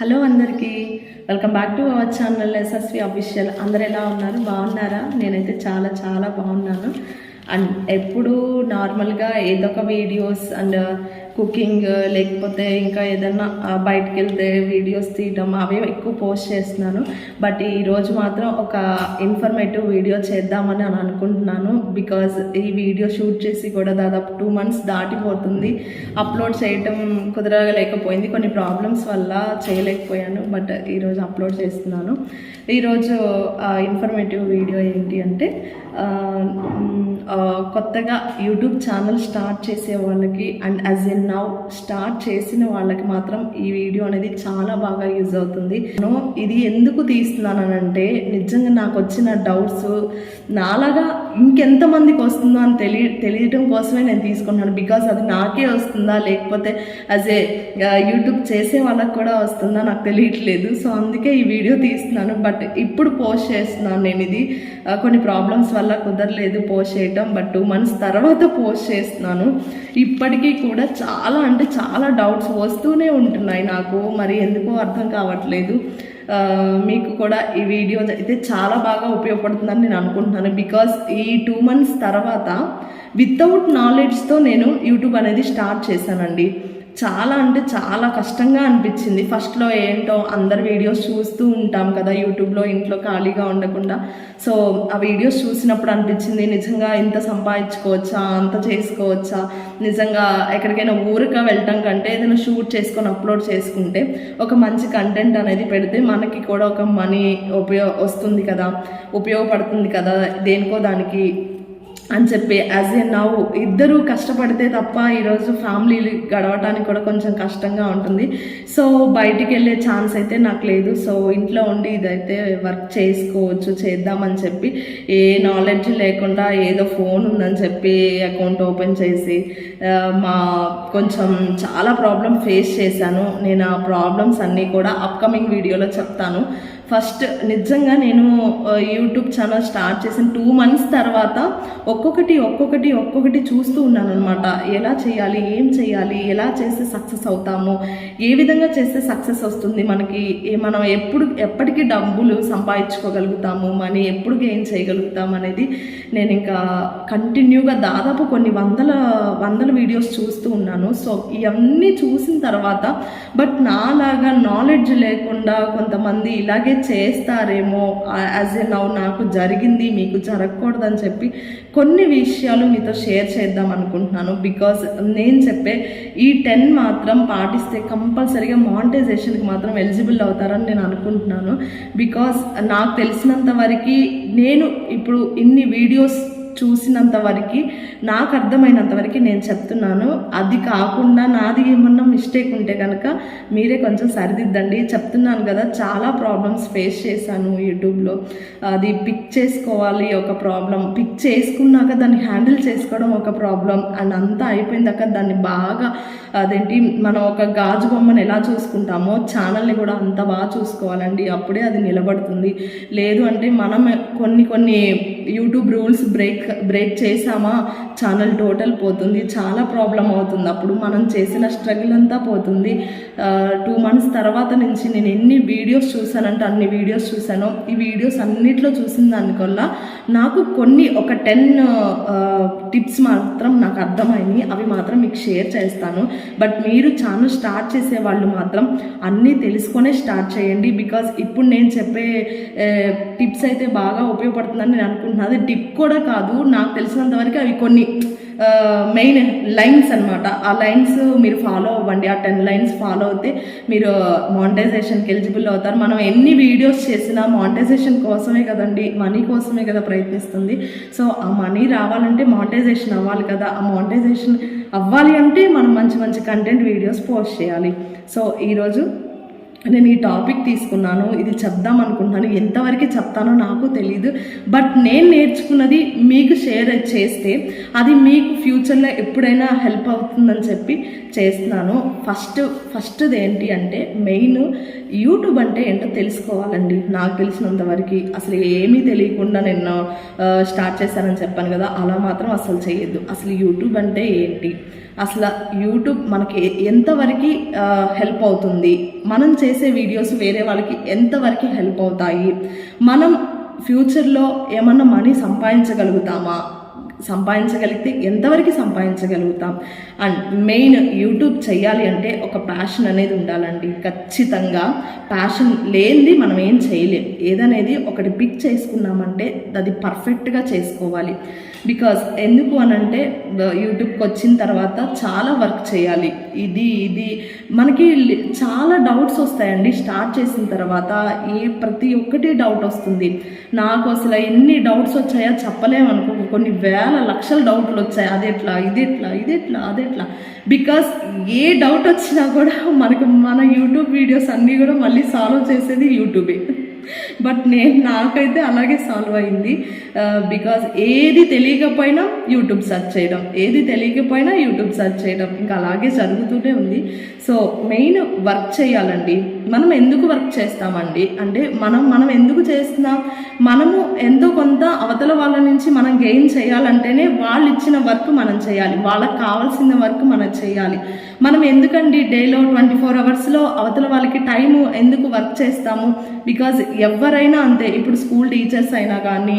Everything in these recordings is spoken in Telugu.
హలో అందరికీ. Welcome back to our channel SSV official. అందరు ఎలా ఉన్నారు? బాగున్నారా? నేనైతే చాలా చాలా బాగున్నాను. అండ్ ఎప్పుడు నార్మల్గా ఏదో ఒక వీడియోస్ అండ్ కుకింగ్ uh, లేకపోతే ఇంకా ఏదన్నా బయటికి వెళ్తే వీడియోస్ తీయటం అవే ఎక్కువ పోస్ట్ చేస్తున్నాను. బట్ ఈరోజు మాత్రం ఒక ఇన్ఫర్మేటివ్ వీడియో చేద్దామని అని అనుకుంటున్నాను. బికాజ్ ఈ వీడియో షూట్ చేసి కూడా దాదాపు టూ మంత్స్ దాటిపోతుంది. అప్లోడ్ చేయటం కుదరలేకపోయింది కొన్ని ప్రాబ్లమ్స్ వల్ల చేయలేకపోయాను బట్ ఈరోజు అప్లోడ్ చేస్తున్నాను. ఈరోజు ఇన్ఫర్మేటివ్ వీడియో ఏంటి అంటే కొత్తగా యూట్యూబ్ ఛానల్ స్టార్ట్ చేసే వాళ్ళకి and as on now start చేసిన వాళ్ళకి మాత్రం ఈ వీడియో అనేది చాలా బాగా యూజ్ అవుతుంది. నేను ఇది ఎందుకు తీస్తున్నానంటే నిజంగా నాకు వచ్చిన డౌట్స్ నాలాగా ఇంకెంతమందికి వస్తుందో అని తెలియ తెలియటం కోసమే నేను తీసుకున్నాను బికాస్ అది నాకే వస్తుందా? లేకపోతే యాజ్ ఏ యూట్యూబ్ చేసే వాళ్ళకి కూడా వస్తుందా? నాకు తెలియట్లేదు. సో అందుకే ఈ వీడియో తీస్తున్నాను. బట్ ఇప్పుడు పోస్ట్ చేస్తున్నాను నేను ఇది. Uh, కొన్ని ప్రాబ్లమ్స్ వల్ల కుదరలేదు పోస్ట్ చేయటం. బట్ టూ మంత్స్ తర్వాత పోస్ట్ చేస్తున్నాను. ఇప్పటికీ కూడా చాలా అంటే చాలా డౌట్స్ వస్తూనే ఉంటున్నాయి నాకు. మరి ఎందుకో అర్థం కావట్లేదు. మీకు కూడా ఈ వీడియో అయితే చాలా బాగా ఉపయోగపడుతుందని నేను అనుకుంటున్నాను. బికాస్ ఈ టూ మంత్స్ తర్వాత వితౌట్ నాలెడ్జ్తో నేను యూట్యూబ్ అనేది స్టార్ట్ చేశానండి. చాలా అంటే చాలా కష్టంగా అనిపించింది. ఫస్ట్లో ఏంటో అందరు వీడియోస్ చూస్తూ ఉంటాం కదా యూట్యూబ్లో ఇంట్లో ఖాళీగా ఉండకుండా. సో ఆ వీడియోస్ చూసినప్పుడు అనిపించింది నిజంగా ఇంత సంపాదించుకోవచ్చా అంత చేసుకోవచ్చా? నిజంగా ఎక్కడికైనా ఊరికా వెళ్ళటం కంటే ఏదైనా షూట్ చేసుకొని అప్లోడ్ చేసుకుంటే ఒక మంచి కంటెంట్ అనేది పెడితే మనకి కూడా ఒక మనీ ఉపయోగ వస్తుంది కదా ఉపయోగపడుతుంది కదా దేనికో దానికి అని చెప్పి యాజ్ ఏ నవ్ ఇద్దరు కష్టపడితే తప్ప ఈరోజు ఫ్యామిలీ గడవటానికి కూడా కొంచెం కష్టంగా ఉంటుంది. సో బయటికి వెళ్ళే ఛాన్స్ అయితే నాకు లేదు. సో ఇంట్లో ఉండి ఇదైతే వర్క్ చేసుకోవచ్చు చేద్దామని చెప్పి ఏ నాలెడ్జ్ లేకుండా ఏదో ఫోన్ ఉందని చెప్పి అకౌంట్ ఓపెన్ చేసి మా కొంచెం చాలా ప్రాబ్లం ఫేస్ చేశాను. నేను ఆ ప్రాబ్లమ్స్ అన్నీ కూడా అప్కమింగ్ వీడియోలో చెప్తాను. ఫస్ట్ నిజంగా నేను యూట్యూబ్ ఛానల్ స్టార్ట్ చేసిన టూ మంత్స్ తర్వాత ఒక్కొక్కటి ఒక్కొక్కటి ఒక్కొక్కటి చూస్తూ ఉన్నాను అనమాట ఎలా చేయాలి ఏం చేయాలి ఎలా చేస్తే సక్సెస్ అవుతాము ఏ విధంగా చేస్తే సక్సెస్ వస్తుంది మనకి మనం ఎప్పుడు ఎప్పటికీ డబ్బులు సంపాదించుకోగలుగుతాము మనీ ఎప్పుడు గెయిన్ చేయగలుగుతాం అనేది నేను ఇంకా కంటిన్యూగా దాదాపు కొన్ని వందల వందల వీడియోస్ చూస్తూ ఉన్నాను. సో ఇవన్నీ చూసిన తర్వాత బట్ నాలాగా నాలెడ్జ్ లేకుండా కొంతమంది ఇలాగే చేస్తారేమో యాజ్ ఎ నౌ నాకు జరిగింది మీకు జరగకూడదని చెప్పి కొన్ని విషయాలు మీతో షేర్ చేద్దాం అనుకుంటున్నాను. బికాజ్ నేను చెప్పే ఈ టెన్ మాత్రం పాటిస్తే కంపల్సరీగా మానిటైజేషన్కి మాత్రం ఎలిజిబుల్ అవుతారని నేను అనుకుంటున్నాను. బికాజ్ నాకు తెలిసినంత వరకు నేను ఇప్పుడు ఇన్ని వీడియోస్ చూసినంత వరకు నాకు అర్థమైనంత వరకు నేను చెప్తున్నాను. అది కాకుండా నాది ఏమన్నా మిస్టేక్ ఉంటే కనుక మీరే కొంచెం సరిదిద్దండి. చెప్తున్నాను కదా చాలా ప్రాబ్లమ్స్ ఫేస్ చేశాను యూట్యూబ్లో. అది పిక్ చేసుకోవాలి ఒక ప్రాబ్లం పిక్ చేసుకున్నాక దాన్ని హ్యాండిల్ చేసుకోవడం ఒక ప్రాబ్లం అండ్ అంతా అయిపోయిందాక దాన్ని బాగా అదేంటి మనం ఒక గాజు బొమ్మను ఎలా చూసుకుంటామో ఛానల్ని కూడా అంత బాగా చూసుకోవాలండి. అప్పుడే అది నిలబడుతుంది. లేదు అంటే మనం కొన్ని కొన్ని యూట్యూబ్ రూల్స్ బ్రేక్ బ్రేక్ చేసామా ఛానల్ టోటల్ పోతుంది. చాలా ప్రాబ్లం అవుతుంది. అప్పుడు మనం చేసిన స్ట్రగుల్ అంతా పోతుంది. టూ మంత్స్ తర్వాత నుంచి నేను ఎన్ని వీడియోస్ చూసానంటే అన్ని వీడియోస్ చూసాను ఈ వీడియోస్ అన్నిట్లో చూసిన దానివల్ల నాకు కొన్ని ఒక టెన్ టిప్స్ మాత్రం నాకు అర్థమైంది అవి మాత్రం మీకు షేర్ చేస్తాను. బట్ మీరు ఛానల్ స్టార్ట్ చేసే వాళ్ళు మాత్రం అన్నీ తెలుసుకొనే స్టార్ట్ చేయండి. బికాజ్ ఇప్పుడు నేను చెప్పే టిప్స్ అయితే బాగా ఉపయోగపడుతుందని నేను అనుకుంటున్నాను. అది టిప్ కూడా కాదు. నాకు తెలిసినంత వరకు అవి కొన్ని మెయిన్ లైన్స్ అన్నమాట. ఆ లైన్స్ మీరు ఫాలో అవ్వండి. ఆ టెన్ లైన్స్ ఫాలో అయితే మీరు మానిటైజేషన్కి ఎలిజిబుల్ అవుతారు. మనం ఎన్ని వీడియోస్ చేసినా మానిటైజేషన్ కోసమే కదండి. మనీ కోసమే కదా ప్రయత్నిస్తుంది. సో ఆ మనీ రావాలంటే మానిటైజేషన్ అవ్వాలి కదా. ఆ మానిటైజేషన్ అవ్వాలి అంటే మనం మంచి మంచి కంటెంట్ వీడియోస్ పోస్ట్ చేయాలి. సో ఈరోజు నేను ఈ టాపిక్ తీసుకున్నాను ఇది చెప్దాం అనుకుంటున్నాను ఎంతవరకు చెప్తానో నాకు తెలియదు బట్ నేను నేర్చుకున్నది మీకు షేర్ చేస్తే అది మీకు ఫ్యూచర్లో ఎప్పుడైనా హెల్ప్ అవుతుందని చెప్పి చేస్తున్నాను. ఫస్ట్ ఫస్ట్ది ఏంటి అంటే మెయిన్ యూట్యూబ్ అంటే ఏంటో తెలుసుకోవాలండి. నాకు తెలిసినంత వరకు అసలు ఏమీ తెలియకుండా నేను స్టార్ట్ చేశానని చెప్పాను కదా అలా మాత్రం అసలు చేయొద్దు. అసలు యూట్యూబ్ అంటే ఏంటి? అసలు యూట్యూబ్ మనకి ఎంతవరకు హెల్ప్ అవుతుంది? మనం చేసే వీడియోస్ వేరే వాళ్ళకి ఎంతవరకు హెల్ప్ అవుతాయి? మనం ఫ్యూచర్లో ఏమన్నా మనీ సంపాదించగలుగుతామా? సంపాదించగలిగితే ఎంతవరకు సంపాదించగలుగుతాం? అండ్ మెయిన్ యూట్యూబ్ చేయాలి అంటే ఒక ప్యాషన్ అనేది ఉండాలండి. ఖచ్చితంగా ప్యాషన్ లేనిది మనం ఏం చేయలేం. ఏదనేది ఒకటి పిక్ చేసుకున్నామంటే అది పర్ఫెక్ట్గా చేసుకోవాలి. బికాస్ ఎందుకు అనంటే యూట్యూబ్కి వచ్చిన తర్వాత చాలా వర్క్ చేయాలి. ఇది ఇది. మనకి చాలా డౌట్స్ వస్తాయండి. స్టార్ట్ చేసిన తర్వాత ఏ ప్రతి ఒక్కటి డౌట్ వస్తుంది. నాకు అసలు ఎన్ని డౌట్స్ వచ్చాయో చెప్పలేము అనుకో కొన్ని వేల లక్షల డౌట్లు వచ్చాయి. అది ఎట్లా ఇది ఎట్లా ఇది ఎట్లా అది ఎట్లా బికాస్ ఏ డౌట్ వచ్చినా కూడా మనకు మన యూట్యూబ్ వీడియోస్ అన్నీ కూడా మళ్ళీ సాల్వ్ చేసేది యూట్యూబే బట్ నేను నాకైతే అలాగే సాల్వ్ అయింది. Uh, బికాజ్ ఏది తెలియకపోయినా యూట్యూబ్ సెర్చ్ చేయడం. ఏది తెలియకపోయినా యూట్యూబ్ సెర్చ్ చేయడం. ఇంకా అలాగే జరుగుతూనే ఉంది. సో మెయిన్ వర్క్ చేయాలండి. మనం ఎందుకు వర్క్ చేస్తామండి? అంటే మనం మనం ఎందుకు చేస్తున్నాం? మనము ఎంతో కొంత అవతల వాళ్ళ నుంచి మనం గెయిన్ చేయాలంటేనే వాళ్ళు ఇచ్చిన వర్క్ మనం చేయాలి. వాళ్ళకి కావాల్సిన వర్క్ మనం చేయాలి. మనం ఎందుకండి డేలో ట్వంటీ ఫోర్ అవర్స్లో అవతల వాళ్ళకి టైం ఎందుకు వర్క్ చేస్తాము? బికాజ్ ఎవరైనా అంతే ఇప్పుడు స్కూల్ టీచర్స్ అయినా కానీ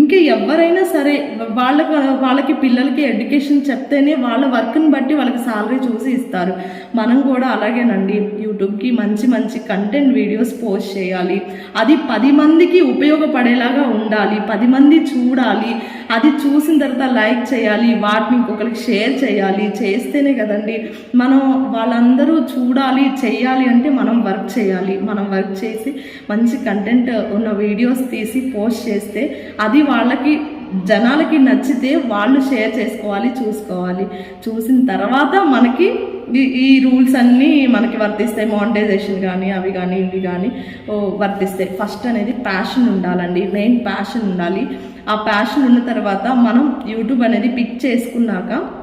ఇంకా ఎవరైనా సరే వాళ్ళకి వాళ్ళకి పిల్లలకి ఎడ్యుకేషన్ చెప్తేనే వాళ్ళ వర్క్ని బట్టి వాళ్ళకి సాలరీ చూసి ఇస్తారు. మనం కూడా అలాగేనండి. యూట్యూబ్కి మంచి మంచి కంటెంట్ వీడియోస్ పోస్ట్ చేయాలి. అది పది మందికి ఉపయోగపడేలాగా ఉండాలి. పది మంది చూడాలి. అది చూసిన తర్వాత లైక్ చేయాలి. వాటిని ఇంకొకరికి షేర్ చేయాలి. చేస్తేనే కదండి. మనం వాళ్ళందరూ చూడాలి చేయాలి అంటే మనం వర్క్ చేయాలి. మనం వర్క్ చేసి మంచి కంటెంట్ ఉన్న వీడియోస్ తీసి పోస్ట్ చేస్తే అది వాళ్ళకి జనాలకి నచ్చితే వాళ్ళు షేర్ చేసుకోవాలి చూసుకోవాలి. చూసిన తర్వాత మనకి ఈ- ఈ రూల్స్ అన్నీ మనకి వర్తిస్తాయి. మానిటైజేషన్ కానీ అవి కానీ ఇవి కానీ వర్తిస్తాయి. ఫస్ట్ అనేది ప్యాషన్ ఉండాలండి. మెయిన్ ప్యాషన్ ఉండాలి. ఆ ప్యాషన్ ఉన్న తర్వాత మనం యూట్యూబ్ అనేది పిక్ చేసుకున్నాక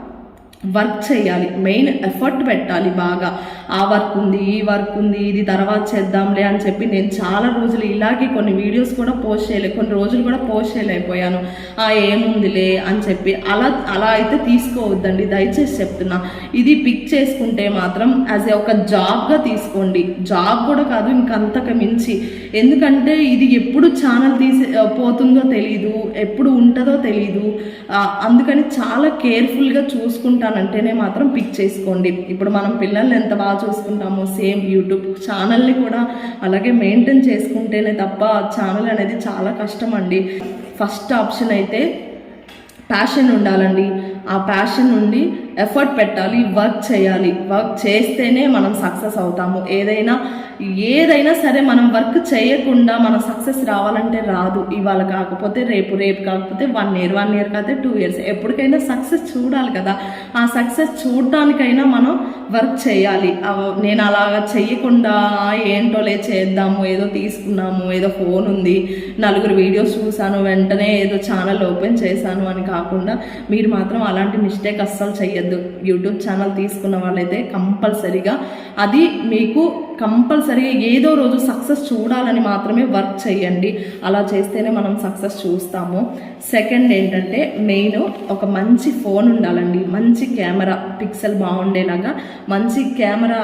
వర్క్ చేయాలి. మెయిన్ ఎఫర్ట్ పెట్టాలి బాగా. ఆ వర్క్ ఉంది ఈ వర్క్ ఉంది ఇది తర్వాత చేద్దాంలే అని చెప్పి నేను చాలా రోజులు ఇలాగే కొన్ని వీడియోస్ కూడా పోస్ట్ చేయలే కొన్ని రోజులు కూడా పోస్ట్ చేయలేకపోయాను. ఆ ఏముందిలే అని చెప్పి అలా అలా అయితే తీసుకోవద్దండి. దయచేసి చెప్తున్నా. ఇది పిక్ చేసుకుంటే మాత్రం యాజ్ ఏ ఒక జాబ్గా తీసుకోండి. జాబ్ కూడా కాదు ఇంకంతకు మించి. ఎందుకంటే ఇది ఎప్పుడు ఛానల్ తీసి పోతుందో తెలియదు ఎప్పుడు ఉంటుందో తెలియదు అందుకని చాలా కేర్ఫుల్గా చూసుకుంటానంటేనే మాత్రం పిక్ చేసుకోండి. ఇప్పుడు మనం పిల్లల్ని ఎంత బాగా చూసుకుంటామో సేమ్ యూట్యూబ్ ఛానల్ని కూడా అలాగే మెయింటైన్ చేసుకుంటేనే తప్ప ఛానల్ అనేది చాలా కష్టం అండి ఫస్ట్ ఆప్షన్ అయితే ప్యాషన్ ఉండాలండి. ఆ ప్యాషన్ నుండి ఎఫర్ట్ పెట్టాలి వర్క్ చేయాలి. వర్క్ చేస్తేనే మనం సక్సెస్ అవుతాము. ఏదైనా ఏదైనా సరే మనం వర్క్ చేయకుండా మనం సక్సెస్ రావాలంటే రాదు. ఇవాళ కాకపోతే రేపు రేపు కాకపోతే వన్ ఇయర్ వన్ ఇయర్ కాకపోతే టూ ఇయర్స్. ఎప్పటికైనా సక్సెస్ చూడాలి కదా. ఆ సక్సెస్ చూడటానికైనా మనం వర్క్ చేయాలి. నేను అలాగా చేయకుండా ఏంటో ఏంటోలే చేద్దాము ఏదో తీసుకున్నాము ఏదో ఫోన్ ఉంది నలుగురు వీడియోస్ చూసాను వెంటనే ఏదో ఛానల్ ఓపెన్ చేశాను అని కాకుండా మీరు మాత్రం అలాంటి మిస్టేక్ అస్సలు చెయ్యొద్దు యూట్యూబ్ ఛానల్ తీసుకున్న వాళ్ళైతే కంపల్సరీగా అది మీకు కంపల్సరీగా ఏదో రోజు సక్సెస్ చూడాలని మాత్రమే వర్క్ చేయండి. అలా చేస్తేనే మనం సక్సెస్ చూస్తాము. సెకండ్ ఏంటంటే మెయిన్ ఒక మంచి ఫోన్ ఉండాలండి. మంచి కెమెరా పిక్సెల్ బాగుండేలాగా మంచి కెమెరా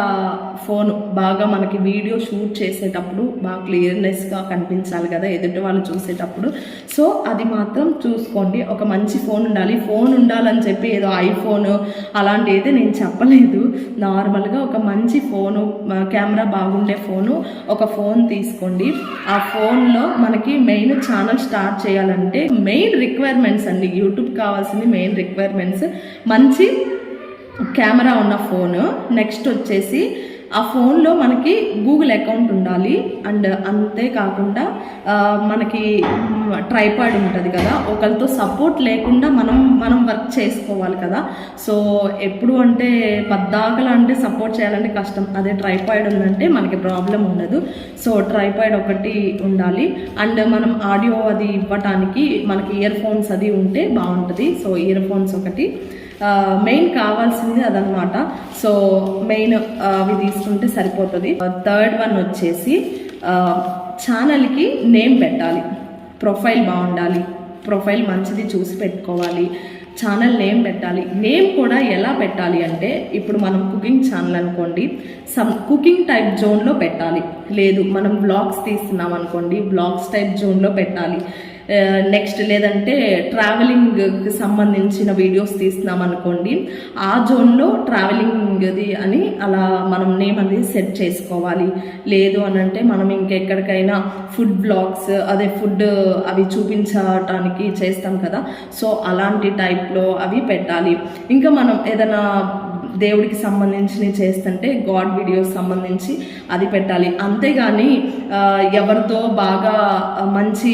ఫోన్ బాగా మనకి వీడియో షూట్ చేసేటప్పుడు బాగా క్లియర్నెస్గా కనిపించాలి కదా ఎదుటి వాళ్ళు చూసేటప్పుడు. సో అది మాత్రం చూసుకోండి. ఒక మంచి ఫోన్ ఉండాలి. ఫోన్ ఉండాలని చెప్పి ఏదో ఐఫోన్ అలాంటి అయితే నేను చెప్పలేదు. నార్మల్గా ఒక మంచి ఫోను కెమెరా బాగుండే ఫోను. ఒక ఫోన్ తీసుకోండి. ఆ ఫోన్లో మనకి మెయిన్ ఛానల్ స్టార్ట్ చేయాలంటే మెయిన్ రిక్వైర్మెంట్స్ అండి. యూట్యూబ్ కావాల్సింది మెయిన్ రిక్వైర్మెంట్స్. మంచి కెమెరా ఉన్న ఫోన్. నెక్స్ట్ వచ్చేసి ఆ ఫోన్లో మనకి గూగుల్ అకౌంట్ ఉండాలి. అండ్ అంతేకాకుండా మనకి ట్రైపాడ్ ఉంటుంది కదా ఒకరితో సపోర్ట్ లేకుండా మనం మనం వర్క్ చేసుకోవాలి కదా. సో ఎప్పుడు అంటే పద్దాకలు అంటే సపోర్ట్ చేయాలంటే కష్టం. అదే ట్రైపాడ్ ఉందంటే మనకి ప్రాబ్లం ఉండదు. సో ట్రైపాడ్ ఒకటి ఉండాలి. అండ్ మనం ఆడియో అది ఇవ్వటానికి మనకి ఇయర్ ఫోన్స్ అది ఉంటే బాగుంటుంది. సో ఇయర్ ఫోన్స్ ఒకటి. మెయిన్ కావాల్సింది అదనమాట సో మెయిన్ అవి తీసుకుంటే సరిపోతుంది. థర్డ్ వన్ వచ్చేసి ఛానల్కి నేమ్ పెట్టాలి. ప్రొఫైల్ బాగుండాలి ప్రొఫైల్ మంచిది చూసి పెట్టుకోవాలి ఛానల్ నేమ్ పెట్టాలి. నేమ్ కూడా ఎలా పెట్టాలి అంటే ఇప్పుడు మనం కుకింగ్ ఛానల్ అనుకోండి సమ్ కుకింగ్ టైప్ జోన్లో పెట్టాలి. లేదు మనం బ్లాగ్స్ తీస్తున్నాం అనుకోండి బ్లాగ్స్ టైప్ జోన్లో పెట్టాలి. నెక్స్ట్ లేదంటే ట్రావెలింగ్కి సంబంధించిన వీడియోస్ తీస్తున్నాం అనుకోండి ఆ జోన్లో ట్రావెలింగ్ది అని అలా మనం నేమ్ అనేది సెట్ చేసుకోవాలి. లేదు అని అంటే మనం ఇంకెక్కడికైనా ఫుడ్ బ్లాగ్స్ అదే ఫుడ్ అవి చూపించటానికి చేస్తాం కదా. సో అలాంటి టైప్లో అవి పెట్టాలి. ఇంకా మనం ఏదైనా దేవుడికి సంబంధించినవి చేస్తుంటే గాడ్ వీడియోస్ సంబంధించి అది పెట్టాలి. అంతేగాని ఎవరితో బాగా మంచి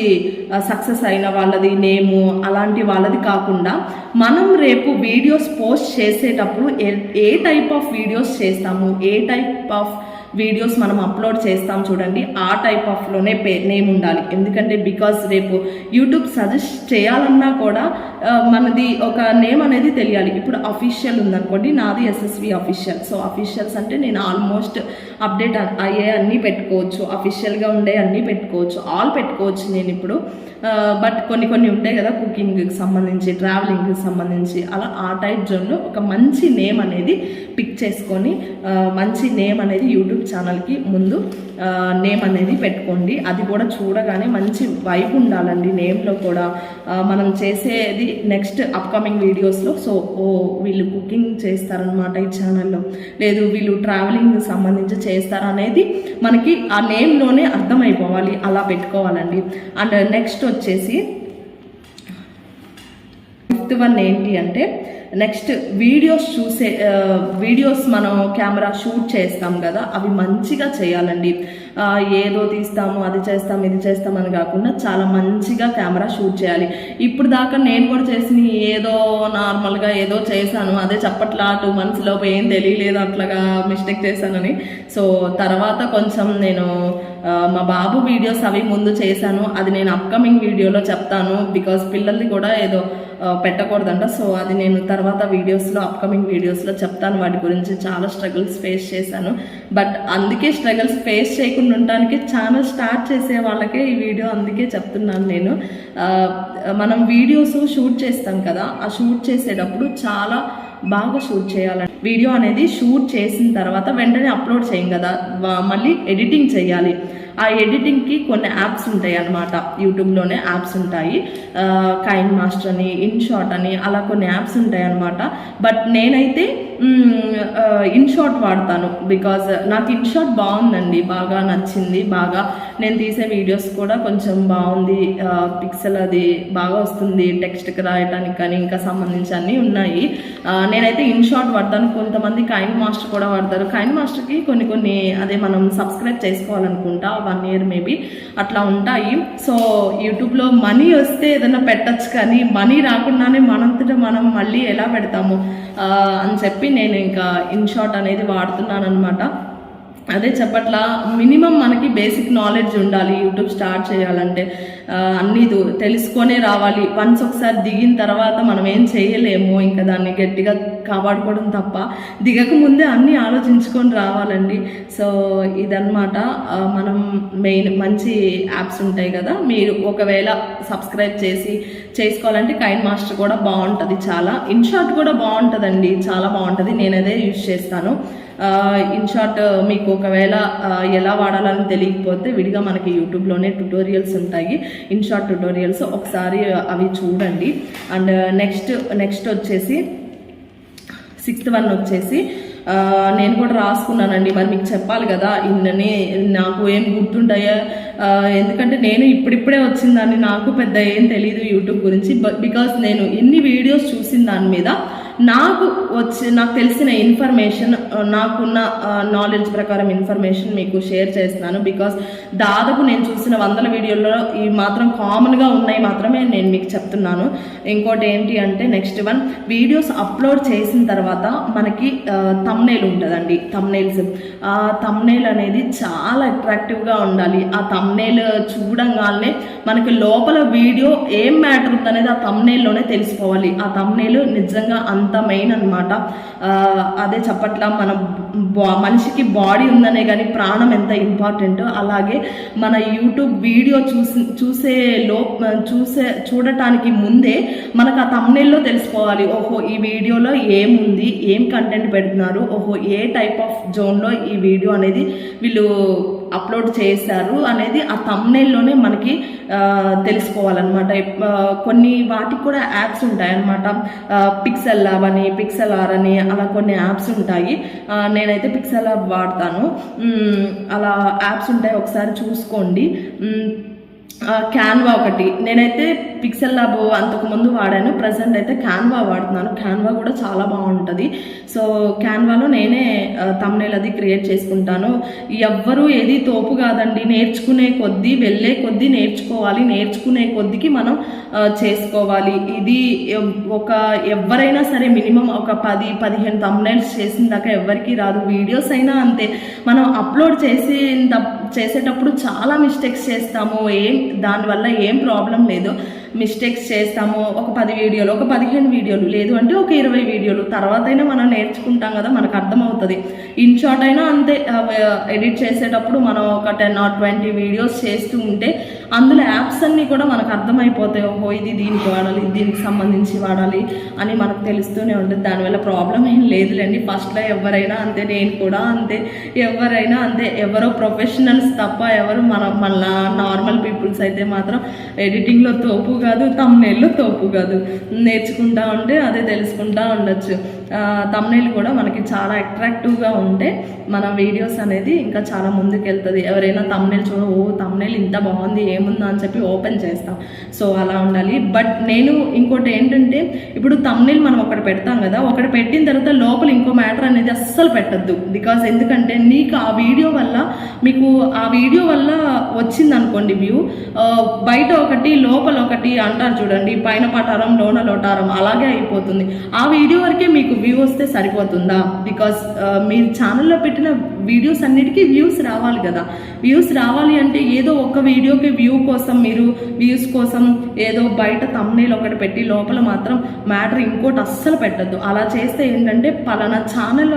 సక్సెస్ అయిన వాళ్ళది నేము అలాంటి వాళ్ళది కాకుండా మనం రేపు వీడియోస్ పోస్ట్ చేసేటప్పుడు ఏ ఏ టైప్ ఆఫ్ వీడియోస్ చేస్తాము? ఏ టైప్ ఆఫ్ వీడియోస్ మనం అప్లోడ్ చేస్తాం చూడండి. ఆ టైప్ ఆఫ్లోనే పే నేమ్ ఉండాలి. ఎందుకంటే బికాస్ రేపు యూట్యూబ్ సజెస్ట్ చేయాలన్నా కూడా మనది ఒక నేమ్ అనేది తెలియాలి. ఇప్పుడు అఫీషియల్ ఉందనుకోండి నాది ఎస్ఎస్వి అఫీషియల్. సో అఫీషియల్స్ అంటే నేను ఆల్మోస్ట్ అప్డేట్ అయ్యే అన్నీ పెట్టుకోవచ్చు. అఫీషియల్గా ఉండే అన్నీ పెట్టుకోవచ్చు. ఆల్ పెట్టుకోవచ్చు నేను ఇప్పుడు. బట్ కొన్ని కొన్ని ఉంటాయి కదా కుకింగ్కి సంబంధించి ట్రావెలింగ్కి సంబంధించి. అలా ఆ టైప్ జోన్లో ఒక మంచి నేమ్ అనేది పిక్ చేసుకొని మంచి నేమ్ అనేది యూట్యూబ్ ఛానల్కి ముందు నేమ్ అనేది పెట్టుకోండి. అది కూడా చూడగానే మంచి వైబ్ ఉండాలండి నేమ్లో కూడా. మనం చేసేది నెక్స్ట్ అప్కమింగ్ వీడియోస్లో సో ఓ వీళ్ళు కుకింగ్ చేస్తారనమాట ఈ ఛానల్లో లేదు వీళ్ళు ట్రావెలింగ్ సంబంధించి చేస్తారనేది మనకి ఆ నేమ్లోనే అర్థమైపోవాలి. అలా పెట్టుకోవాలండి. అండ్ నెక్స్ట్ వచ్చేసి ఫిఫ్త్ వన్ ఏంటి అంటే నెక్స్ట్ వీడియోస్ చూసే వీడియోస్ మనం కెమెరా షూట్ చేస్తాం కదా అవి మంచిగా చేయాలండి. ఏదో తీస్తాము అది చేస్తాం ఇది చేస్తాం అని కాకుండా చాలా మంచిగా కెమెరా షూట్ చేయాలి. ఇప్పుడు దాకా నేను కూడా చేసిన ఏదో నార్మల్గా ఏదో చేశాను. అదే చెప్పట్లా టూ మంత్స్లో ఏం తెలియలేదు అట్లాగా మిస్టేక్ చేశానని. సో తర్వాత కొంచెం నేను మా బాబు వీడియోస్ అవి ముందు చేశాను. అది నేను అప్కమింగ్ వీడియోలో చెప్తాను. బికాస్ పిల్లల్ని కూడా ఏదో పెట్టకూడదంట. సో అది నేను తర్వాత వీడియోస్లో అప్కమింగ్ వీడియోస్లో చెప్తాను. వాటి గురించి చాలా స్ట్రగుల్స్ ఫేస్ చేశాను. బట్ అందుకే స్ట్రగుల్స్ ఫేస్ చేయకుండా ఉండడానికి ఛానల్ స్టార్ట్ చేసే వాళ్ళకే ఈ వీడియో అందుకే చెప్తున్నాను నేను. మనం వీడియోస్ షూట్ చేస్తాం కదా ఆ షూట్ చేసేటప్పుడు చాలా బాగా షూట్ చేయాలండి వీడియో అనేది షూట్ చేసిన తర్వాత వెంటనే అప్లోడ్ చేయం కదా. మళ్ళీ ఎడిటింగ్ చేయాలి. ఆ ఎడిటింగ్కి కొన్ని యాప్స్ ఉంటాయి అన్నమాట. యూట్యూబ్లోనే యాప్స్ ఉంటాయి. కైన్ మాస్టర్ అని ఇన్షాట్ అని అలా కొన్ని యాప్స్ ఉంటాయి అన్నమాట. బట్ నేనైతే Uh, ఇన్ షార్ట్ వాడతాను బికాజ్ uh, నాకు ఇన్ షార్ట్ బాగుందండి బాగా నచ్చింది బాగా నేను తీసే వీడియోస్ కూడా కొంచెం బాగుంది uh, పిక్సెల్ అది బాగా వస్తుంది టెక్స్ట్కి రాయడానికి కానీ ఇంకా సంబంధించి అన్నీ ఉన్నాయి. నేనైతే ఇన్ షార్ట్ వాడతాను కొంతమంది కైన్ మాస్టర్ కూడా వాడతారు. కైన్ మాస్టర్కి కొన్ని కొన్ని అదే మనం సబ్స్క్రైబ్ చేసుకోవాలనుకుంటా వన్ ఇయర్ మేబీ అట్లా ఉంటాయి. సో యూట్యూబ్లో మనీ వస్తే ఏదైనా పెట్టచ్చు కానీ మనీ రాకుండానే మనంతటా మనం మళ్ళీ ఎలా పెడతాము అని చెప్పి నేను ఇంకా ఇన్ షార్ట్ అనేది వాడుతున్నాను అనమాట అదే చెప్పట్లా మినిమం మనకి బేసిక్ నాలెడ్జ్ ఉండాలి యూట్యూబ్ స్టార్ట్ చేయాలంటే. అన్నీ తెలుసుకొనే రావాలి. వన్స్ ఒకసారి దిగిన తర్వాత మనం ఏం చేయలేము ఇంకా దాన్ని గట్టిగా కాపాడుకోవడం తప్ప. దిగక ముందే అన్నీ ఆలోచించుకొని రావాలండి. సో ఇదన్నమాట. మనం మెయిన్ మంచి యాప్స్ ఉంటాయి కదా మీరు ఒకవేళ సబ్స్క్రైబ్ చేసి చేసుకోవాలంటే కైన్ మాస్టర్ కూడా బాగుంటుంది చాలా. ఇన్షాట్ కూడా బాగుంటుందండి చాలా బాగుంటుంది. నేను అదే యూజ్ చేస్తాను. ఇన్ షార్ట్ మీకు ఒకవేళ ఎలా వాడాలని తెలియకపోతే విడిగా మనకి యూట్యూబ్లోనే ట్యుటోరియల్స్ ఉంటాయి. ఇన్ షార్ట్ ట్యుటోరియల్స్ ఒకసారి అవి చూడండి. అండ్ నెక్స్ట్ నెక్స్ట్ వచ్చేసి సిక్స్త్ వన్ వచ్చేసి నేను కూడా రాసుకున్నానండి. మరి మీకు చెప్పాలి కదా ఇన్నని నాకు ఏం గుర్తుంటాయో ఎందుకంటే నేను ఇప్పుడిప్పుడే వచ్చిందని నాకు పెద్ద ఏం తెలియదు యూట్యూబ్ గురించి. బికాస్ నేను ఇన్ని వీడియోస్ చూసిన దాని మీద నాకు వచ్చి నాకు తెలిసిన ఇన్ఫర్మేషన్ నాకున్న నాలెడ్జ్ ప్రకారం ఇన్ఫర్మేషన్ మీకు షేర్ చేస్తున్నాను. బికాస్ దాదాపు నేను చూసిన వందల వీడియోల్లో ఈ మాత్రం కామన్గా ఉన్నాయి మాత్రమే నేను మీకు చెప్తున్నాను. ఇంకోటి ఏంటి అంటే నెక్స్ట్ వన్ వీడియోస్ అప్లోడ్ చేసిన తర్వాత మనకి తమ్నేల్ ఉంటుందండి. తమ్నేల్స్ ఆ తమ్నేల్ అనేది చాలా అట్రాక్టివ్గా ఉండాలి. ఆ తమ్నేల్ చూడంగానే మనకి లోపల వీడియో ఏం మ్యాటర్ ఉందనేది ఆ తమ్నేల్లోనే తెలిసిపోవాలి. ఆ తమ్నేల్ నిజంగా అంత అంత మెయిన్ అనమాట అదే చెప్పట్లా మన బా మనిషికి బాడీ ఉందనే కానీ ప్రాణం ఎంత ఇంపార్టెంట్ అలాగే మన యూట్యూబ్ వీడియో చూసి చూసే లో చూసే చూడటానికి ముందే మనకు ఆ తమ్నేల్లో తెలిసిపోవాలి. ఓహో ఈ వీడియోలో ఏముంది? ఏం కంటెంట్ పెడుతున్నారు? ఓహో ఏ టైప్ ఆఫ్ జోన్లో ఈ వీడియో అనేది వీళ్ళు అప్లోడ్ చేశారు అనేది ఆ తమ్నేల్లోనే మనకి తెలుసుకోవాలన్నమాట. కొన్ని వాటికి కూడా యాప్స్ ఉంటాయన్నమాట. పిక్సెల్ ల్యాబ్ అని పిక్సెల్ ఆర్ అని అలా కొన్ని యాప్స్ ఉంటాయి. నేనైతే పిక్సెల్ ల్యాబ్ వాడతాను. అలా యాప్స్ ఉంటాయి ఒకసారి చూసుకోండి. క్యాన్వా ఒకటి. నేనైతే పిక్సెల్ ల్యాబ్ అంతకు ముందు వాడాను. ప్రజెంట్ అయితే క్యాన్వా వాడుతున్నాను. క్యాన్వా కూడా చాలా బాగుంటుంది. సో క్యాన్వాలో నేనే తమ్నేల్ అది క్రియేట్ చేసుకుంటాను. ఎవ్వరు ఏది తోపు కాదండి. నేర్చుకునే కొద్దీ వెళ్ళే కొద్దీ నేర్చుకోవాలి. నేర్చుకునే కొద్దికి మనం చేసుకోవాలి. ఇది ఎవ్- ఒక ఎవరైనా సరే మినిమం ఒక పది పదిహేను తమ్నైల్స్ చేసిన దాకా ఎవరికి రాదు. వీడియోస్ అయినా అంతే. మనం అప్లోడ్ చేసేంత చేసేటప్పుడు చాలా మిస్టేక్స్ చేస్తాము ఏం దానివల్ల ఏం ప్రాబ్లం లేదు. మిస్టేక్స్ చేస్తాము. ఒక పది వీడియోలు ఒక పదిహేను వీడియోలు లేదు అంటే ఒక ఇరవై వీడియోలు. తర్వాత అయినా మనం నేర్చుకుంటాం కదా మనకు అర్థమవుతుంది. ఇన్ షార్ట్ అయినా అంతే ఎడిట్ చేసేటప్పుడు మనం ఒక టెన్ ఆర్ ట్వంటీ వీడియోస్ చేస్తూ ఉంటే అందులో యాప్స్ అన్నీ కూడా మనకు అర్థమైపోతాయి. ఓహో ఇది దీనికి వాడాలి దీనికి సంబంధించి వాడాలి అని మనకు తెలుస్తూనే ఉంటుంది. దానివల్ల ప్రాబ్లం ఏం లేదులేండి. ఫస్ట్లో ఎవరైనా అంతే నేను కూడా అంతే. ఎవరైనా అంతే. ఎవరో ప్రొఫెషనల్స్ తప్ప ఎవరు మన మళ్ళా నార్మల్ పీపుల్స్ అయితే మాత్రం ఎడిటింగ్లో తోపు కాదు తమ్నేల్లో తోపు కాదు. నేర్చుకుంటా ఉంటే అదే తెలుసుకుంటా ఉండొచ్చు. తమ్నైల్ కూడా మనకి చాలా అట్రాక్టివ్గా ఉంటే మన వీడియోస్ అనేది ఇంకా చాలా ముందుకు వెళ్తుంది ఎవరైనా తమ్నైల్ చూడ ఓ తమ్నైల్ ఇంత బాగుంది ఏముందా? అని చెప్పి ఓపెన్ చేస్తాం. సో అలా ఉండాలి. బట్ నేను ఇంకోటి ఏంటంటే ఇప్పుడు తమ్నైల్ మనం ఒకటి పెడతాం కదా ఒకటి పెట్టిన తర్వాత లోపల ఇంకో మ్యాటర్ అనేది అస్సలు పెట్టద్దు. బికాజ్ ఎందుకంటే నీకు ఆ వీడియో వల్ల మీకు ఆ వీడియో వల్ల వచ్చింది అనుకోండి వ్యూ బయట ఒకటి లోపల ఒకటి అంటారు చూడండి పైన పటారం లోన లోటారం అలాగే అయిపోతుంది. ఆ వీడియో వరకే మీకు వ్యూ వస్తే సరిపోతుందా? బికాస్ uh, మీరు ఛానల్లో పెట్టిన వీడియోస్ అన్నిటికీ వ్యూస్ రావాలి కదా. వ్యూస్ రావాలి అంటే ఏదో ఒక వీడియోకి వ్యూ కోసం మీరు వ్యూస్ కోసం ఏదో బయట తమ్నేలు ఒకటి పెట్టి లోపల మాత్రం మ్యాటర్ ఇంకోటి అస్సలు పెట్టద్దు. అలా చేస్తే ఏంటంటే పలానా ఛానల్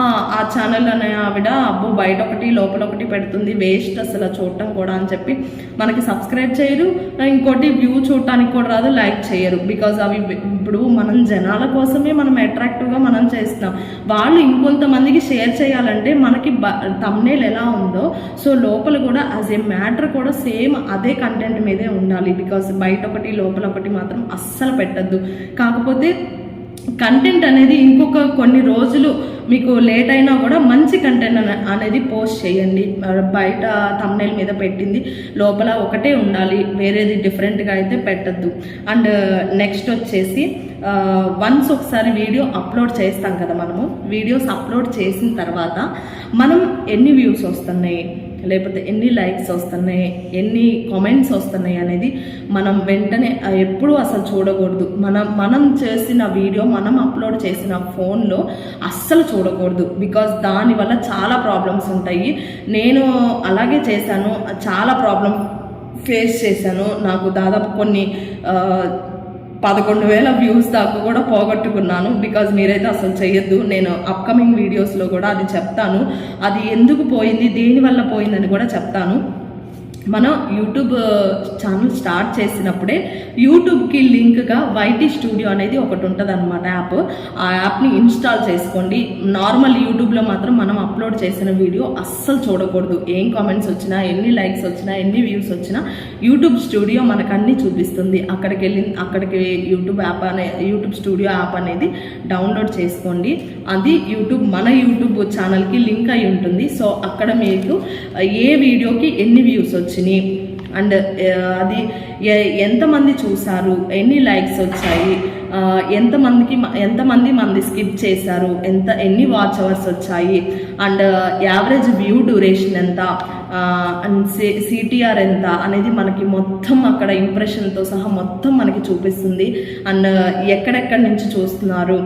ఆ ఛానల్ అనే ఆవిడ అబ్బో బయట ఒకటి లోపల ఒకటి పెడుతుంది వేస్ట్ అసలు చూడటం కూడా అని చెప్పి మనకి సబ్స్క్రైబ్ చేయరు. ఇంకోటి వ్యూ చూడటానికి కూడా రాదు లైక్ చేయరు. బికాజ్ అవి ఇప్పుడు మనం జనాల కోసమే మనం అట్రాక్ట్ ఇంటరాక్టివ్గా మనం చేస్తున్నాం వాళ్ళు ఇంకొంతమందికి షేర్ చేయాలంటే మనకి బ తమ్నేల్ ఎలా ఉందో సో లోపల కూడా యాజ్ ఏ మ్యాటర్ కూడా సేమ్ అదే కంటెంట్ మీదే ఉండాలి. బికాస్ బయట ఒకటి లోపల ఒకటి మాత్రం అస్సలు పెట్టద్దు. కాకపోతే కంటెంట్ అనేది ఇంకొక కొన్ని రోజులు మీకు లేట్ అయినా కూడా మంచి కంటెంట్ అనేది పోస్ట్ చేయండి. బయట తమ్నైల్ మీద పెట్టింది. లోపల ఒకటే ఉండాలి. వేరేది డిఫరెంట్గా అయితే పెట్టద్దు. అండ్ నెక్స్ట్ వచ్చేసి వన్స్ ఒకసారి వీడియో అప్లోడ్ చేస్తాం కదా మనము. వీడియోస్ అప్లోడ్ చేసిన తర్వాత మనం ఎన్ని వ్యూస్ వస్తున్నాయి? లేకపోతే ఎన్ని లైక్స్ వస్తున్నాయి ఎన్ని కామెంట్స్ వస్తున్నాయి అనేది మనం వెంటనే ఎప్పుడూ అసలు చూడకూడదు. మనం మనం చేసిన వీడియో మనం అప్లోడ్ చేసిన ఫోన్లో అస్సలు చూడకూడదు. బికాజ్ దానివల్ల చాలా ప్రాబ్లమ్స్ ఉంటాయి. నేను అలాగే చేశాను. చాలా ప్రాబ్లం ఫేస్ చేశాను. నాకు దాదాపు కొన్ని పదకొండు వేల వ్యూస్ దాకా కూడా పోగొట్టుకున్నాను. బికాజ్ మీరైతే అసలు చేయొద్దు నేను అప్కమింగ్ వీడియోస్లో కూడా అది చెప్తాను. అది ఎందుకు పోయింది? దేనివల్ల పోయిందని కూడా చెప్తాను. మనం యూట్యూబ్ ఛానల్ స్టార్ట్ చేసినప్పుడే యూట్యూబ్కి లింక్గా వైటీ స్టూడియో అనేది ఒకటి ఉంటుంది అనమాట యాప్. ఆ యాప్ని ఇన్స్టాల్ చేసుకోండి. నార్మల్ యూట్యూబ్లో మాత్రం మనం అప్లోడ్ చేసిన వీడియో అస్సలు చూడకూడదు. ఏం కామెంట్స్ వచ్చినా ఎన్ని లైక్స్ వచ్చినా ఎన్ని వ్యూస్ వచ్చినా యూట్యూబ్ స్టూడియో మనకు అన్నీ చూపిస్తుంది. అక్కడికి వెళ్ళి అక్కడికి యూట్యూబ్ యాప్ అనే యూట్యూబ్ స్టూడియో యాప్ అనేది డౌన్లోడ్ చేసుకోండి. అది యూట్యూబ్ మన యూట్యూబ్ ఛానల్కి లింక్ అయి ఉంటుంది. సో అక్కడ మీకు ఏ వీడియోకి ఎన్ని వ్యూస్ వచ్చినాయి. అండ్ అది ఎంతమంది చూశారు ఎన్ని లైక్స్ వచ్చాయి? ఎంతమందికి ఎంతమంది మంది స్కిప్ చేశారు? ఎంత ఎన్ని వాచ్ అవర్స్ వచ్చాయి? అండ్ యావరేజ్ వ్యూ డ్యూరేషన్ ఎంత? సిటీఆర్ ఎంత అనేది మనకి మొత్తం అక్కడ ఇంప్రెషన్తో సహా మొత్తం మనకి చూపిస్తుంది. అండ్ ఎక్కడెక్కడి నుంచి చూస్తున్నారు?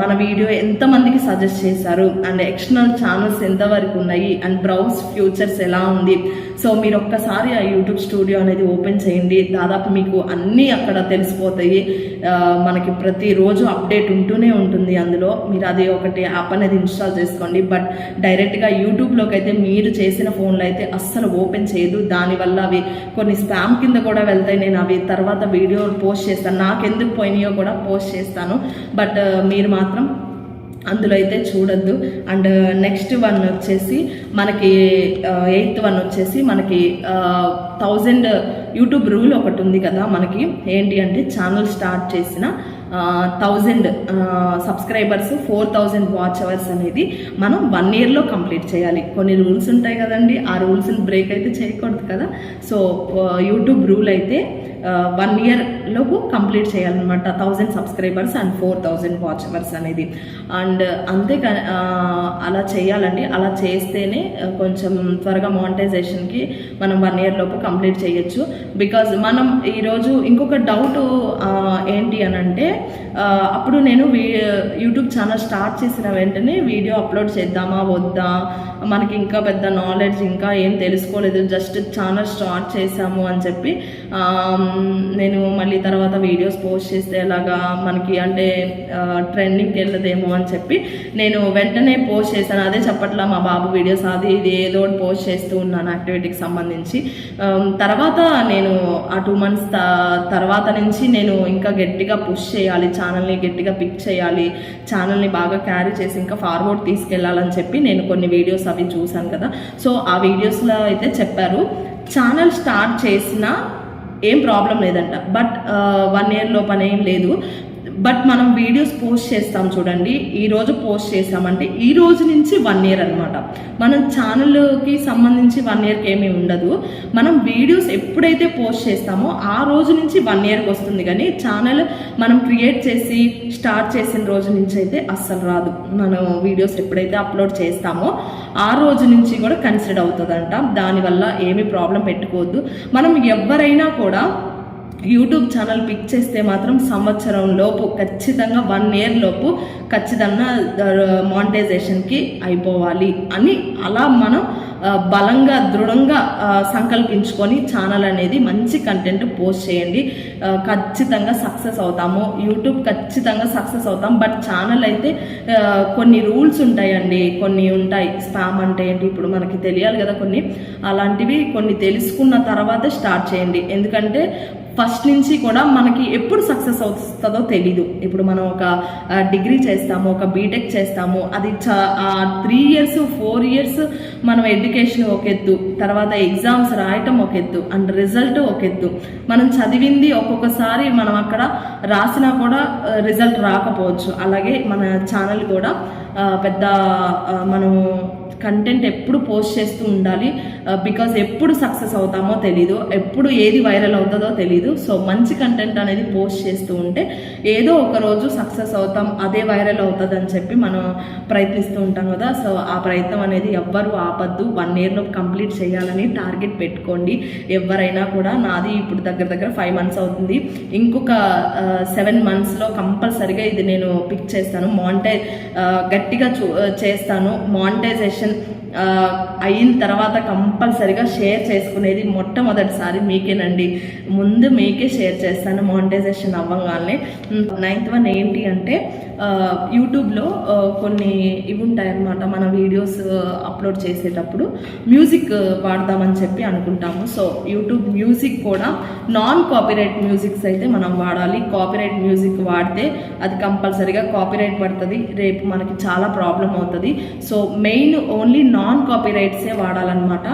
మన వీడియో ఎంతమందికి సజెస్ట్ చేశారు? అండ్ ఎక్స్టర్నల్ ఛానల్స్ ఎంతవరకు ఉన్నాయి? అండ్ బ్రౌజ్ ఫ్యూచర్స్ ఎలా ఉంది? సో మీరు ఒక్కసారి ఆ యూట్యూబ్ స్టూడియో అనేది ఓపెన్ చేయండి. దాదాపు మీకు అన్నీ అక్కడ తెలిసిపోతాయి. మనకి ప్రతిరోజు అప్డేట్ ఉంటూనే ఉంటుంది అందులో. మీరు అది ఒకటి యాప్ అనేది ఇన్స్టాల్ చేసుకోండి. బట్ డైరెక్ట్గా యూట్యూబ్లోకి అయితే మీరు చేసిన ఫోన్లో అయితే అస్సలు ఓపెన్ చేయదు. దానివల్ల అవి కొన్ని స్పామ్ కింద కూడా వెళ్తాయి. నేను అవి తర్వాత వీడియో పోస్ట్ చేస్తాను. నాకెందుకు పోయినాయో కూడా పోస్ట్ చేస్తాను. బట్ మీరు మాత్రం అందులో అయితే చూడొద్దు. అండ్ నెక్స్ట్ వన్ వచ్చేసి మనకి ఎయిత్ వన్ వచ్చేసి మనకి థౌజండ్ యూట్యూబ్ రూల్ ఒకటి ఉంది కదా మనకి. ఏంటి అంటే ఛానల్ స్టార్ట్ చేసిన thousand subscribers four thousand watch hours అనేది మనం వన్ ఇయర్లో కంప్లీట్ చేయాలి. కొన్ని రూల్స్ ఉంటాయి కదండి ఆ రూల్స్ని బ్రేక్ అయితే చేయకూడదు కదా. సో యూట్యూబ్ రూల్ అయితే వన్ ఇయర్ లోపు కంప్లీట్ చేయాలన్నమాట. Thousand subscribers and four thousand watch hours అనేది. అండ్ uh, అంతే అలా చేయాలండి అలా చేస్తేనే కొంచెం త్వరగా మానిటైజేషన్కి మనం వన్ ఇయర్ లోపు కంప్లీట్ చేయొచ్చు. బికాజ్ మనం ఈరోజు ఇంకొక డౌట్ ఏంటి అని అంటే అప్పుడు నేను వీ- యూట్యూబ్ ఛానల్ స్టార్ట్ చేసిన వెంటనే వీడియో అప్లోడ్ చేద్దామా వద్దా? మనకి ఇంకా పెద్ద నాలెడ్జ్ ఇంకా ఏం తెలుసుకోలేదు. జస్ట్ ఛానల్ స్టార్ట్ చేసాము అని చెప్పి నేను మళ్ళీ తర్వాత వీడియోస్ పోస్ట్ చేస్తే ఎలాగా మనకి అంటే ట్రెండింగ్కి వెళ్ళదేమో అని చెప్పి నేను వెంటనే పోస్ట్ చేశాను. అదే చెప్పట్లా మా బాబు వీడియోస్ అది ఇది ఏదో ఒకటి పోస్ట్ చేస్తూ ఉన్నాను యాక్టివిటీకి సంబంధించి. తర్వాత నేను ఆ టూ మంత్స్ తర్వాత నుంచి నేను ఇంకా గట్టిగా పుష్ చేయాలి ఛానల్ని గట్టిగా పిక్ చేయాలి ఛానల్ని బాగా క్యారీ చేసి ఇంకా ఫార్వర్డ్ తీసుకెళ్ళాలని చెప్పి నేను కొన్ని వీడియోస్ అవి చూశాను కదా. సో ఆ వీడియోస్లో అయితే చెప్పారు. ఛానల్ స్టార్ట్ చేసిన ఏం ప్రాబ్లం లేదంట. బట్ వన్ ఇయర్ లోపల ఏం లేదు. బట్ మనం వీడియోస్ పోస్ట్ చేస్తాం చూడండి ఈరోజు పోస్ట్ చేసామంటే ఈ రోజు నుంచి వన్ ఇయర్ అనమాట మనం ఛానల్కి సంబంధించి వన్ ఇయర్కి ఏమీ ఉండదు. మనం వీడియోస్ ఎప్పుడైతే పోస్ట్ చేస్తామో ఆ రోజు నుంచి వన్ ఇయర్కి వస్తుంది కానీ ఛానల్ మనం క్రియేట్ చేసి స్టార్ట్ చేసిన రోజు నుంచి అయితే అస్సలు రాదు. మనం వీడియోస్ ఎప్పుడైతే అప్లోడ్ చేస్తామో ఆ రోజు నుంచి కూడా కన్సిడర్ అవుతుందంట. దానివల్ల ఏమీ ప్రాబ్లం పెట్టుకోవద్దు. మనం ఎవరైనా కూడా యూట్యూబ్ ఛానల్ పిక్ చేస్తే మాత్రం సంవత్సరం లోపు ఖచ్చితంగా వన్ ఇయర్ లోపు ఖచ్చితంగా మానిటైజేషన్కి అయిపోవాలి అని అలా మనం బలంగా దృఢంగా సంకల్పించుకొని ఛానల్ అనేది మంచి కంటెంట్ పోస్ట్ చేయండి. ఖచ్చితంగా సక్సెస్ అవుతాము. యూట్యూబ్ ఖచ్చితంగా సక్సెస్ అవుతాం. బట్ ఛానల్ అయితే కొన్ని రూల్స్ ఉంటాయండి. కొన్ని ఉంటాయి. స్పామ్ అంటే ఏంటి? ఇప్పుడు మనకి తెలియాలి కదా కొన్ని. అలాంటివి కొన్ని తెలుసుకున్న తర్వాత స్టార్ట్ చేయండి. ఎందుకంటే ఫస్ట్ నుంచి కూడా మనకి ఎప్పుడు సక్సెస్ అవుతుందో తెలీదు. ఇప్పుడు మనం ఒక డిగ్రీ చేస్తాము ఒక బీటెక్ చేస్తాము అది చ త్రీ ఇయర్స్ ఫోర్ ఇయర్స్ మనం ఎడ్యుకేషన్ ఒక ఎత్తు తర్వాత ఎగ్జామ్స్ రాయటం ఒక ఎత్తు అండ్ రిజల్ట్ ఒక ఎత్తు మనం చదివింది ఒక్కొక్కసారి మనం అక్కడ రాసినా కూడా రిజల్ట్ రాకపోవచ్చు. అలాగే మన ఛానల్ కూడా పెద్ద మనము మనం కంటెంట్ ఎప్పుడు పోస్ట్ చేస్తూ ఉండాలి uh, బికాజ్ ఎప్పుడు సక్సెస్ అవుతామో తెలీదు ఎప్పుడు ఏది వైరల్ అవుతుందో తెలీదు. సో మంచి కంటెంట్ అనేది పోస్ట్ చేస్తూ ఉంటే ఏదో ఒక రోజు సక్సెస్ అవుతాం అదే వైరల్ అవుతుంది అని చెప్పి మనం ప్రయత్నిస్తూ ఉంటాం కదా. సో ఆ ప్రయత్నం అనేది ఎవ్వరు ఆపద్దు. వన్ ఇయర్లో కంప్లీట్ చేయాలని టార్గెట్ పెట్టుకోండి. ఎవరైనా కూడా నాది ఇప్పుడు దగ్గర దగ్గర ఫైవ్ మంత్స్ అవుతుంది. ఇంకొక సెవెన్ మంత్స్లో కంపల్సరిగా ఇది నేను పిక్ చేస్తాను. మాంటే uh, గట్టిగా చూ uh, చేస్తాను. మానిటైజేషన్ ఆ, అయిన తర్వాత కంపల్సరిగా షేర్ చేసుకునేది మొట్టమొదటిసారి మీకేనండి. ముందు మీకే షేర్ చేస్తాను మానిటైజేషన్ అవ్వగానే. నైన్త్ వన్ ఏంటి అంటే యూట్యూబ్లో కొన్ని ఇవి ఉంటాయన్నమాట మన వీడియోస్ అప్లోడ్ చేసేటప్పుడు. మ్యూజిక్ వాడదామని చెప్పి అనుకుంటాము. సో యూట్యూబ్ మ్యూజిక్ కూడా నాన్ కాపీరైట్ మ్యూజిక్స్ అయితే మనం వాడాలి. కాపీరైట్ మ్యూజిక్ వాడితే అది కంపల్సరిగా కాపీరైట్ పడుతుంది. రేపు మనకి చాలా ప్రాబ్లం అవుతుంది. సో మెయిన్ ఓన్లీ నాన్ కాపీరైట్సే వాడాలన్నమాట.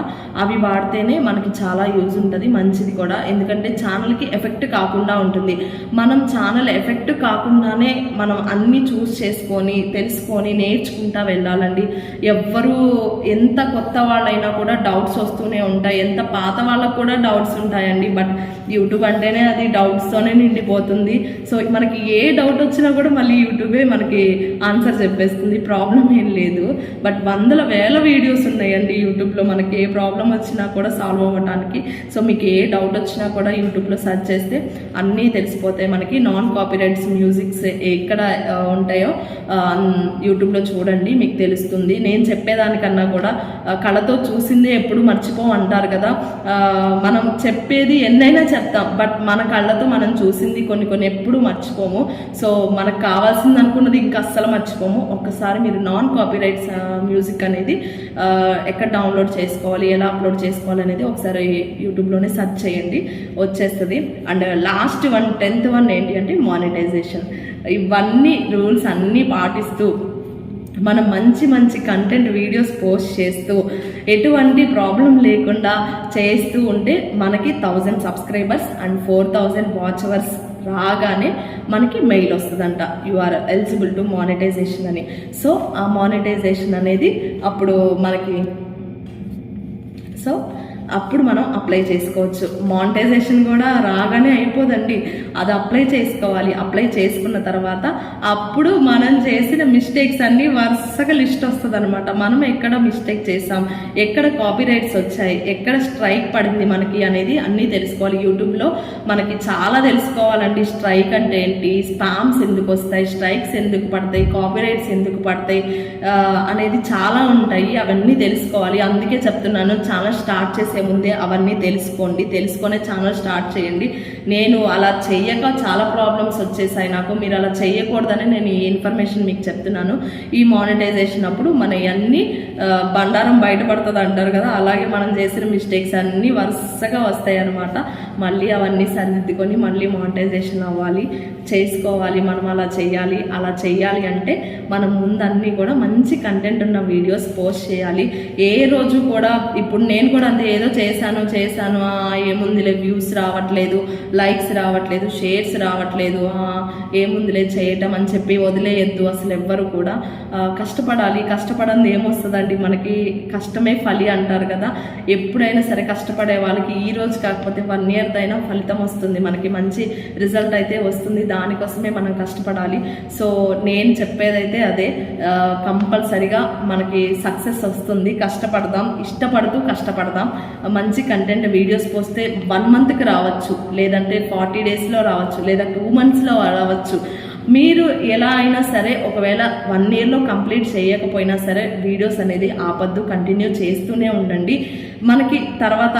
అవి వాడితేనే మనకి చాలా యూజ్ ఉంటుంది మంచిది కూడా. ఎందుకంటే ఛానల్కి ఎఫెక్ట్ కాకుండా ఉంటుంది. మనం ఛానల్ ఎఫెక్ట్ కాకుండానే మనం అన్నీ చూస్ చేసుకొని తెలుసుకొని నేర్చుకుంటా వెళ్ళాలండి. ఎవ్వరు ఎంత కొత్త వాళ్ళైనా కూడా డౌట్స్ వస్తూనే ఉంటాయి. ఎంత పాత వాళ్ళకు కూడా డౌట్స్ ఉంటాయండి. బట్ యూట్యూబ్ అంటేనే అది డౌట్స్తోనే నిండిపోతుంది. సో మనకి ఏ డౌట్ వచ్చినా కూడా మళ్ళీ యూట్యూబే మనకి ఆన్సర్ చెప్పేస్తుంది. ప్రాబ్లం ఏం లేదు. బట్ వందల వేల వీడియోస్ ఉన్నాయండి యూట్యూబ్లో. మనకి ఏ ప్రాబ్లం వచ్చినా కూడా సాల్వ్ అవ్వడానికి సో మీకు ఏ డౌట్ వచ్చినా కూడా యూట్యూబ్లో సెర్చ్ చేస్తే అన్నీ తెలిసిపోతాయి. మనకి నాన్ కాపీరైట్స్ మ్యూజిక్స్ ఎక్కడ ఉంటాయో యూట్యూబ్లో చూడండి మీకు తెలుస్తుంది. నేను చెప్పేదానికన్నా కూడా కళతో చూసిందే ఎప్పుడు మర్చిపోం అంటారు కదా. మనం చెప్పేది ఎన్నైనా చెప్తాం. బట్ మన కళ్ళతో మనం చూసింది కొన్ని కొన్ని ఎప్పుడు మర్చిపోము. సో మనకు కావాల్సింది అనుకున్నది ఇంకా అస్సలు మర్చిపోము. ఒక్కసారి మీరు నాన్ కాపీరైట్స్ మ్యూజిక్ అనేది ఎక్కడ డౌన్లోడ్ చేసుకోవాలి ఎలా అప్లోడ్ చేసుకోవాలి అనేది ఒకసారి యూట్యూబ్లోనే సెర్చ్ చేయండి. వచ్చేస్తుంది. And last one tenth one ఏంటి అంటే మానిటైజేషన్ ఇవన్నీ రూల్స్ అన్నీ పాటిస్తూ మనం మంచి మంచి కంటెంట్ వీడియోస్ పోస్ట్ చేస్తూ ఎటువంటి ప్రాబ్లం లేకుండా చేస్తూ ఉంటే మనకి thousand subscribers and four thousand watch hours రాగానే మనకి మెయిల్ వస్తుందంట. You are eligible to monetization అని. సో ఆ మానిటైజేషన్ అనేది అప్పుడు మనకి సో అప్పుడు మనం అప్లై చేసుకోవచ్చు. మానిటైజేషన్ కూడా రాగానే అయిపోదండి. అది అప్లై చేసుకోవాలి. అప్లై చేసుకున్న తర్వాత అప్పుడు మనం చేసిన మిస్టేక్స్ అన్నీ వరుసగా లిస్ట్ వస్తుంది అనమాట మనం ఎక్కడ మిస్టేక్ చేసాం ఎక్కడ కాపీ రైట్స్ వచ్చాయి? ఎక్కడ స్ట్రైక్ పడింది మనకి అనేది అన్నీ తెలుసుకోవాలి. యూట్యూబ్లో మనకి చాలా తెలుసుకోవాలండి. స్ట్రైక్ అంటే ఏంటి? స్పామ్స్ ఎందుకు వస్తాయి? స్ట్రైక్స్ ఎందుకు పడతాయి? కాపీ రైట్స్ ఎందుకు పడతాయి? అనేది చాలా ఉంటాయి. అవన్నీ తెలుసుకోవాలి. అందుకే చెప్తున్నాను ఛానల్ స్టార్ట్ చేసి ముందే అవన్నీ తెలుసుకోండి. తెలుసుకునే ఛానల్ స్టార్ట్ చేయండి. నేను అలా చెయ్యక చాలా ప్రాబ్లమ్స్ వచ్చేసాయి నాకు. మీరు అలా చేయకూడదని నేను ఈ ఇన్ఫర్మేషన్ మీకు చెప్తున్నాను. ఈ మానిటైజేషన్ అప్పుడు మన అన్ని బండారం బయటపడుతుంది అంటారు కదా అలాగే మనం చేసిన మిస్టేక్స్ అన్నీ వరుసగా వస్తాయి అన్నమాట. మళ్ళీ అవన్నీ సరిదిద్దుకొని మళ్ళీ మానిటైజేషన్ అవ్వాలి చేసుకోవాలి మనం అలా చేయాలి అలా చేయాలి అంటే మనం ముందన్నీ కూడా మంచి కంటెంట్ ఉన్న వీడియోస్ పోస్ట్ చేయాలి. ఏ రోజు కూడా ఇప్పుడు నేను కూడా అంతే ఏదో చేశాను చేశాను. ఏముందిలే వ్యూస్ రావట్లేదు లైక్స్ రావట్లేదు షేర్స్ రావట్లేదు. ఏముందిలే చేయటం అని చెప్పి వదిలేయద్దు అసలు ఎవ్వరు కూడా. కష్టపడాలి కష్టపడంది ఏమొస్తుందండి? మనకి కష్టమే ఫలి అంటారు కదా. ఎప్పుడైనా సరే కష్టపడే వాళ్ళకి ఈ రోజు కాకపోతే వన్ ఇయర్ అయినా ఫలితం వస్తుంది. మనకి మంచి రిజల్ట్ అయితే వస్తుంది. దానికోసమే మనం కష్టపడాలి. సో నేను చెప్పేదైతే అదే. కంపల్సరిగా మనకి సక్సెస్ వస్తుంది. కష్టపడదాం ఇష్టపడుతూ కష్టపడదాం. మంచి కంటెంట్ వీడియోస్ పోస్తే వన్ మంత్కి రావచ్చు. లేదంటే ఫార్టీ డేస్లో రావచ్చు. లేదా టూ మంత్స్లో రావచ్చు. మీరు ఎలా అయినా సరే ఒకవేళ వన్ ఇయర్లో కంప్లీట్ చేయకపోయినా సరే వీడియోస్ అనేది ఆపద్దు కంటిన్యూ చేస్తూనే ఉండండి. మనకి తర్వాత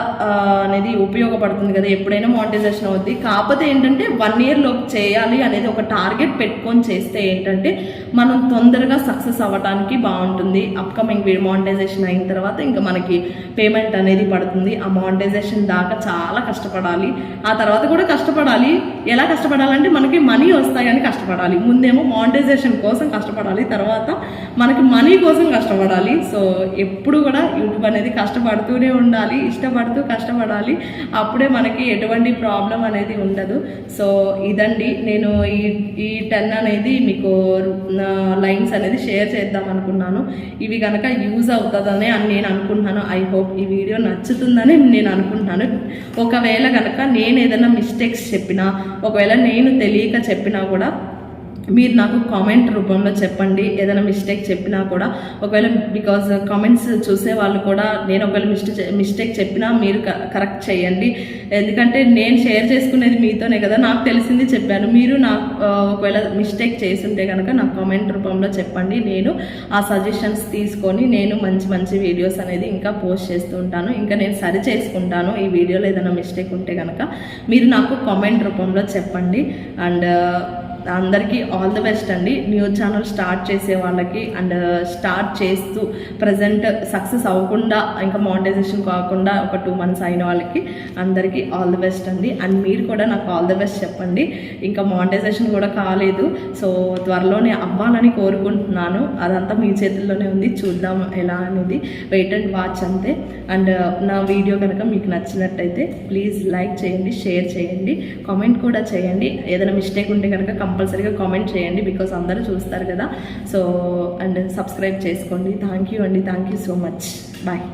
అనేది ఉపయోగపడుతుంది కదా ఎప్పుడైనా మానిటైజేషన్ అవుద్ది. కాకపోతే ఏంటంటే వన్ ఇయర్లో చేయాలి అనేది ఒక టార్గెట్ పెట్టుకొని చేస్తే ఏంటంటే మనం తొందరగా సక్సెస్ అవ్వడానికి బాగుంటుంది. అప్కమింగ్ మానిటైజేషన్ అయిన తర్వాత ఇంకా మనకి పేమెంట్ అనేది పడుతుంది. ఆ మానిటైజేషన్ దాకా చాలా కష్టపడాలి. ఆ తర్వాత కూడా కష్టపడాలి. ఎలా కష్టపడాలంటే మనకి మనీ వస్తాయని కష్టపడాలి. ముందేమో మానిటైజేషన్ కోసం కష్టపడాలి తర్వాత మనకి మనీ కోసం కష్టపడాలి. సో ఎప్పుడు కూడా యూట్యూబ్ అనేది కష్టపడుతూనే ఉండాలి ఇష్టపడుతూ కష్టపడాలి. అప్పుడే మనకి ఎటువంటి ప్రాబ్లం అనేది ఉండదు. సో ఇదండి. నేను ఈ ఈ టెన్ అనేది మీకు లైన్స్ అనేది షేర్ చేద్దాం అనుకున్నాను. ఇవి కనుక యూజ్ అవుతుందని అని నేను అనుకుంటున్నాను. ఐ హోప్ ఈ వీడియో నచ్చుతుందని నేను అనుకుంటున్నాను. ఒకవేళ కనుక నేను ఏదైనా మిస్టేక్స్ చెప్పినా ఒకవేళ నేను తెలియక చెప్పినా కూడా మీరు నాకు కామెంట్ రూపంలో చెప్పండి. ఏదైనా మిస్టేక్ చెప్పినా కూడా ఒకవేళ బికాజ్ కామెంట్స్ చూసే వాళ్ళు కూడా నేను ఒకవేళ మిస్టేక్ మిస్టేక్ చెప్పినా మీరు కరెక్ట్ చేయండి. ఎందుకంటే నేను షేర్ చేసుకునేది మీతోనే కదా నాకు తెలిసింది చెప్పాను. మీరు నాకు ఒకవేళ మిస్టేక్ చేస్తుంటే కనుక నాకు కామెంట్ రూపంలో చెప్పండి. నేను ఆ సజెషన్స్ తీసుకొని నేను మంచి మంచి వీడియోస్ అనేది ఇంకా పోస్ట్ చేస్తూ ఉంటాను. ఇంకా నేను సరి చేసుకుంటాను ఈ వీడియోలో ఏదైనా మిస్టేక్ ఉంటే కనుక మీరు నాకు కామెంట్ రూపంలో చెప్పండి. అండ్ అందరికీ ఆల్ ద బెస్ట్ అండి. న్యూ ఛానల్ స్టార్ట్ చేసే వాళ్ళకి అండ్ స్టార్ట్ చేస్తూ ప్రజెంట్ సక్సెస్ అవ్వకుండా ఇంకా మానిటైజేషన్ కాకుండా ఒక టూ మంత్స్ అయిన వాళ్ళకి అందరికీ ఆల్ ది బెస్ట్ అండి. అండ్ మీరు కూడా నాకు ఆల్ ది బెస్ట్ చెప్పండి. ఇంకా మానిటైజేషన్ కూడా కాలేదు. సో త్వరలోనే అవ్వాలని కోరుకుంటున్నాను. అదంతా మీ చేతుల్లోనే ఉంది. చూద్దాం ఎలా అనేది. వెయిట్ అండ్ వాచ్ అంతే. అండ్ నా వీడియో కనుక మీకు నచ్చినట్టయితే ప్లీజ్ లైక్ చేయండి షేర్ చేయండి కామెంట్ కూడా చేయండి. ఏదైనా మిస్టేక్ ఉంటే కనుక కంపల్సరీగా కామెంట్ చేయండి బికాస్ అందరూ చూస్తారు కదా. సో అండ్ సబ్స్క్రైబ్ చేసుకోండి. థ్యాంక్ యూ అండి. Thank you so much bye